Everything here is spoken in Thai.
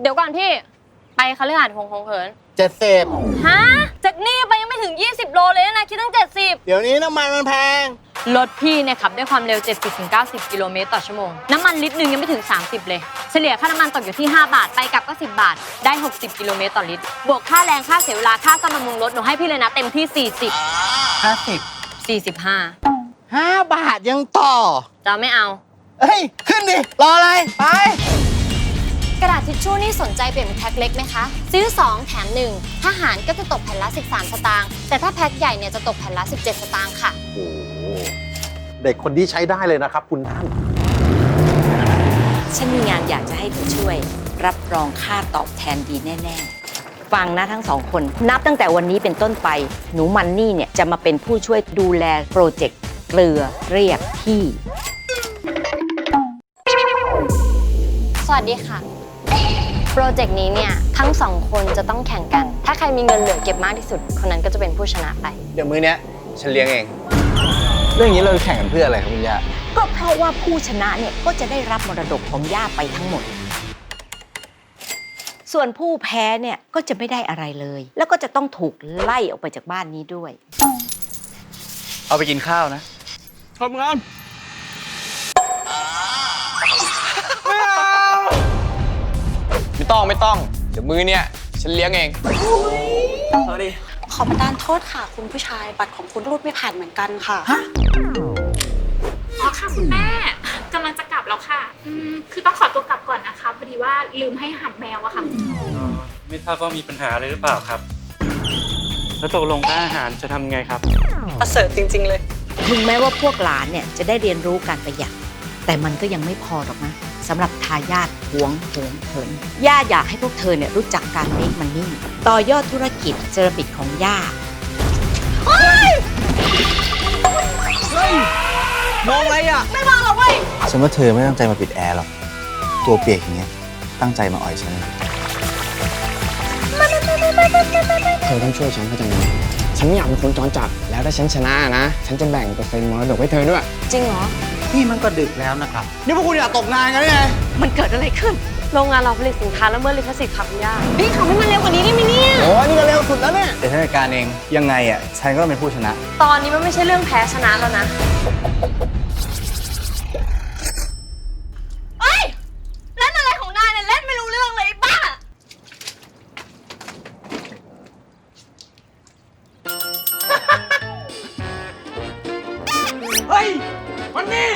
เดี๋ยวก่อนพี่ ไปคฤหาสน์ของของเหินเจ็ดสิบฮะจากนี่ไปยังไม่ถึง 20 โลเลยนะ คิดตั้ง 70 เดี๋ยวนี้น้ำมันมันแพง รถพี่เนี่ยขับด้วยความเร็ว 70-90 กิโลเมตรต่อชั่วโมง น้ำมันลิตรหนึ่งยังไม่ถึง 30 เลย เฉลี่ยค่าน้ำมันตกอยู่ที่ 5 บาท ไปกลับก็ 10 บาท ได้ 60 กิโลเมตรต่อลิตร บวกค่าแรงค่าเสียเวลาค่าซ่อมบำรุงรถหนูให้พี่เลยนะเต็มที่ ห้าสิบ40 45ห้าบาทยังต่อ จะไม่เอา เฮ้ย ขึ้นดิ รออะไร ไป นี่สนใจเปลี่ยนเป็นแพ็คเล็กไหมคะ ซื้อ 2 แถม 1 ถ้าหารก็จะตกแผ่นละ 13 สตางค์ แต่ถ้าแพ็คใหญ่เนี่ยจะตกแผ่นละ 17 สตางค์ค่ะ โอ้โหเด็กคนที่ใช้ได้เลยนะครับ คุณท่าน ฉันมีงานอยากจะให้เธอช่วย รับรองค่าตอบแทนดีแน่ ๆ ฟังนะทั้งสองคน นับตั้งแต่วันนี้เป็นต้นไป หนูมันนี่เนี่ยจะมาเป็นผู้ช่วยดูแลโปรเจกต์เกลือเรียกที่ สวัสดีค่ะ โปรเจกต์นี้เนี่ยทั้งสองคนจะต้องแข่งกัน ถ้าใครมีเงินเหลือเก็บมากที่สุด คนนั้นก็จะเป็นผู้ชนะไป เดี๋ยวมือเนี้ยฉันเลี้ยงเอง เรื่องนี้เราจะแข่งกันเพื่ออะไรครับคุณย่าก็เพราะว่าผู้ชนะเนี่ยก็จะได้รับมรดกของย่าไปทั้งหมด ส่วนผู้แพ้เนี่ยก็จะไม่ได้อะไรเลย แล้วก็จะต้องถูกไล่ออกไปจากบ้านนี้ด้วย เอาไปกินข้าวนะ ทำงาน ไม่ต้องไม่ต้อง เดี๋ยวมือเนี่ย ฉันเลี้ยงเองขอประทานโทษค่ะ คุณผู้ชายบัตรของคุณรูดไม่ผ่านเหมือนกันค่ะ อ๋อค่ะคุณแม่กำลังจะกลับแล้วค่ะอืมคือต้องขอตัวกลับก่อนนะคะพอดีว่าลืมให้อาหับแมวอะค่ะไม่ทราบว่ามีปัญหาอะไรหรือเปล่าครับ แล้วตกลงค่าอาหารจะทำไงครับ ประเสริฐจริง ๆ เลย ถึงแม้ว่าพวกหลานเนี่ยจะได้เรียนรู้การประหยัด แต่มันก็ยังไม่พอหรอกนะ สำหรับทายาทหวงโหงเหินย่าอยากให้พวกเธอเนี่ยรู้จักการเมคมันนี่ต่อยอดธุรกิจเซรามิกของย่า มองอะไรอะ ฉันว่าเธอไม่ตั้งใจมาปิดแอร์หรอก ตัวเปียกอย่างเงี้ย ตั้งใจมาอ่อยฉันเธอต้องช่วยฉันเข้าใจไหมฉันไม่อยากเป็นคนจรจัด แล้วถ้าฉันชนะนะ ฉันจะแบ่งเปอร์เซ็นต์มรดกให้เธอด้วย จริงเหรอ พี่มันก็ดึกแล้วนะครับ นี่พวกคุณอยากตกงานกันไงมันเกิดอะไรขึ้น โรงงานเราผลิตสินค้าแล้วเมื่อลิขสิทธิ์ค่ะคุย่าพี่ขับให้มันเร็วกว่านี้ได้ไหมเนี่ย โอ้ยนี่ก็เร็วสุดแล้วเนี่ยแต่ท่านจัการเอง ยังไงอะชัยก็เป็นผู้ชนะ ตอนนี้มันไม่ใช่เรื่องแพ้ชนะแล้วนะเอ้ยเล่นอะไรของนายเนี่ยเล่นไม่รู้เรื่องเลยป้า เฮ้ย มันนี่